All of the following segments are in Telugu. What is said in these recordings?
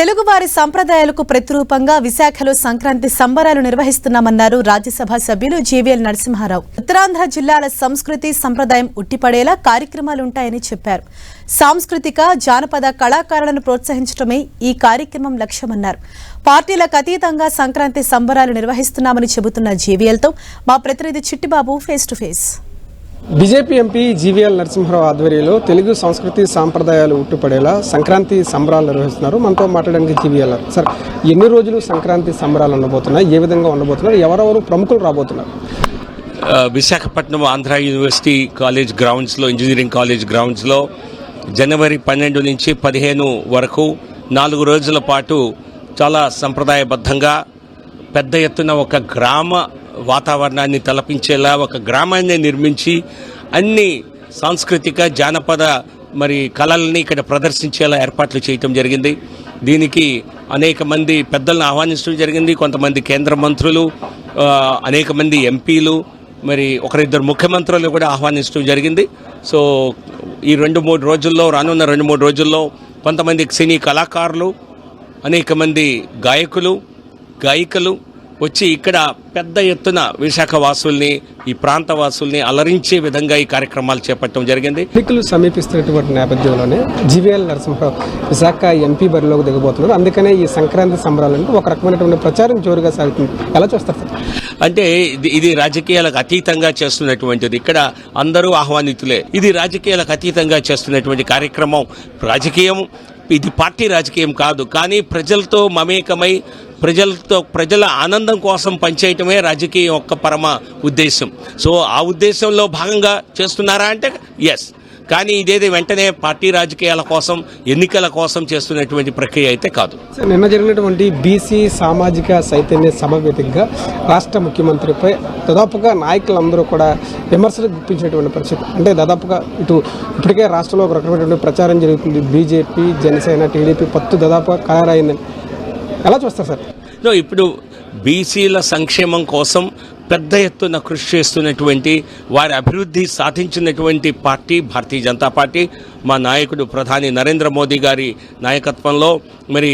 తెలుగువారి సంప్రదాయాలకు ప్రతిరూపంగా విశాఖలో సంక్రాంతి సంబరాలు నిర్వహిస్తున్నామన్నారు రాజ్యసభ సభ్యులు జీవీఎల్ నరసింహారావు. ఉత్తరాంధ్ర జిల్లాల సంస్కృతి సంప్రదాయం ఉట్టిపడేలా కార్యక్రమాలుంటాయని చెప్పారు. సాంస్కృతిక జానపద కళాకారులను ప్రోత్సహించడమే ఈ కార్యక్రమం లక్ష్యమన్నారు. పార్టీలకు అతీతంగా సంక్రాంతి సంబరాలు నిర్వహిస్తున్నామని చెబుతున్న జీవీఎల్తో మా ప్రతినిధి Chittibabu face to face. BJP MP GVL Narasimha Rao ఆధ్వర్యంలో తెలుగు సంస్కృతి సాంప్రదాయాలు ఉట్టుపడేలా సంక్రాంతి సంబరాలు నిర్వహిస్తున్నారు. మనతో మాట్లాడడానికి జీవీఎల్ సార్ ఎన్ని రోజులు సంక్రాంతి సంబరాలు ఉండబోతున్నాయి? ఏ విధంగా ఉండబోతున్నారు ఎవరెవరు ప్రముఖులు రాబోతున్నారు? విశాఖపట్నం ఆంధ్ర యూనివర్సిటీ కాలేజ్ గ్రౌండ్స్లో ఇంజనీరింగ్ కాలేజ్ గ్రౌండ్స్లో జనవరి పన్నెండు నుంచి పదిహేను వరకు నాలుగు రోజుల పాటు చాలా సంప్రదాయబద్ధంగా పెద్ద ఎత్తున ఒక గ్రామ వాతావరణాన్ని తలపించేలా ఒక గ్రామాన్ని నిర్మించి అన్ని సాంస్కృతిక జానపద మరి కళల్ని ఇక్కడ ప్రదర్శించేలా ఏర్పాట్లు చేయటం జరిగింది. దీనికి అనేక మంది పెద్దలను ఆహ్వానించడం జరిగింది. కొంతమంది కేంద్ర మంత్రులు అనేక మంది ఎంపీలు మరి ఒకరిద్దరు ముఖ్యమంత్రులు కూడా ఆహ్వానించడం జరిగింది. సో ఈ రెండు మూడు రోజుల్లో రానున్న రెండు మూడు రోజుల్లో కొంతమంది సినీ కళాకారులు అనేక మంది గాయకులు గాయికలు వచ్చి ఇక్కడ పెద్ద ఎత్తున విశాఖ వాసుల్ని ఈ ప్రాంత వాసుల్ని అలరించే విధంగా ఈ కార్యక్రమాలు చేపట్టడం జరిగింది. ఎన్నికలు సమీపిస్తున్నటువంటి నేపథ్యంలోనే జీవీఎల్ నరసింహరావు విశాఖ ఎంపీ బరిలోకి దిగబోతున్నారు. అందుకనే ఈ సంక్రాంతి సంబరాలంటూ ఒక రకమైనటువంటి ప్రచారం జోరుగా సాగుతుంది. ఎలా చూస్తారు అంటే ఇది రాజకీయాలకు అతీతంగా చేస్తున్నటువంటిది. ఇక్కడ అందరూ ఆహ్వానితులే. ఇది రాజకీయాలకు అతీతంగా చేస్తున్నటువంటి కార్యక్రమం. రాజకీయం ఇది పార్టీ రాజకీయం కాదు. కానీ ప్రజలతో మమేకమై ప్రజలతో ప్రజల ఆనందం కోసం పనిచేయటమే రాజకీయం యొక్క పరమ ఉద్దేశం. సో ఆ ఉద్దేశంలో భాగంగా చేస్తున్నారా అంటే ఎస్ కానీ ఇదేది వెంటనే పార్టీ రాజకీయాల కోసం ఎన్నికల కోసం చేస్తున్నటువంటి ప్రక్రియ అయితే కాదు. నిన్న జరిగినటువంటి బీసీ సామాజిక చైతన్య సభ వేదికగా రాష్ట్ర ముఖ్యమంత్రిపై దాదాపుగా నాయకులందరూ కూడా విమర్శలు గుప్పించినటువంటి పరిస్థితి. అంటే దాదాపుగా ఇటు ఇప్పటికే రాష్ట్రంలో ఒక రకమైనటువంటి ప్రచారం జరుగుతుంది. బీజేపీ జనసేన టీడీపీ పత్తు దాదాపుగా ఖరారైందని ఎలా చూస్తారు సార్? ఇప్పుడు బీసీల సంక్షేమం కోసం పెద్ద ఎత్తున కృషి చేస్తున్నటువంటి వారి అభివృద్ధి సాధించినటువంటి పార్టీ భారతీయ జనతా పార్టీ మా నాయకుడు ప్రధాని నరేంద్ర మోదీ గారి నాయకత్వంలో మరి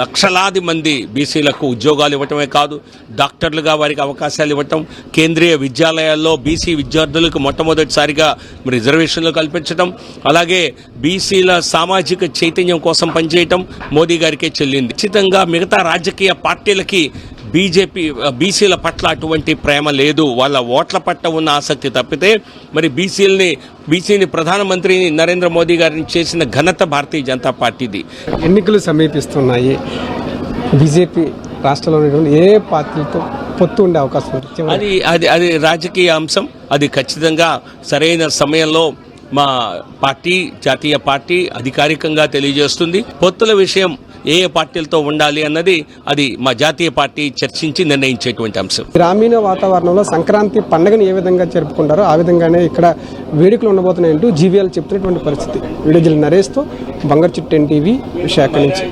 లక్షలాది మంది బీసీలకు ఉద్యోగాలు ఇవ్వటమే కాదు డాక్టర్లుగా వారికి అవకాశాలు ఇవ్వటం కేంద్రీయ విద్యాలయాల్లో బీసీ విద్యార్థులకు మొట్టమొదటిసారిగా రిజర్వేషన్లు కల్పించడం అలాగే బీసీల సామాజిక చైతన్యం కోసం పనిచేయటం మోదీ గారికే చెల్లింది. ఖచ్చితంగా మిగతా రాజకీయ పార్టీలకి బీజేపీ బీసీల పట్ల అటువంటి ప్రేమ లేదు వాళ్ళ ఓట్ల పట్ల ఉన్న ఆసక్తి తప్పితే మరి బీసీలని బీసీని ప్రధానమంత్రి నరేంద్ర మోదీ గారిని చేసిన ఘనత భారతీయ జనతా పార్టీది. ఎన్నికలు సమీపిస్తున్నాయి. బీజేపీ రాష్ట్రంలో ఉన్నటువంటి ఏ పార్టీలతో పొత్తు ఉండే అవకాశం అది అది అది రాజకీయ అంశం. అది ఖచ్చితంగా సరైన సమయంలో మా పార్టీ జాతీయ పార్టీ అధికారికంగా తెలియజేస్తుంది. పొత్తుల విషయం ఏ ఏ పార్టీలతో ఉండాలి అన్నది అది మా జాతీయ పార్టీ చర్చించి నిర్ణయించేటువంటి అంశం. గ్రామీణ వాతావరణంలో సంక్రాంతి పండుగను ఏ విధంగా జరుపుకుంటారో ఆ విధంగానే ఇక్కడ వేడుకలు ఉండబోతున్నాయంటూ జీవీఎల్ చెప్తున్నటువంటి పరిస్థితి. వీడియో నరేష్తో బంగారు చుట్టూ ఎన్టీవీ విశాఖ నుంచి.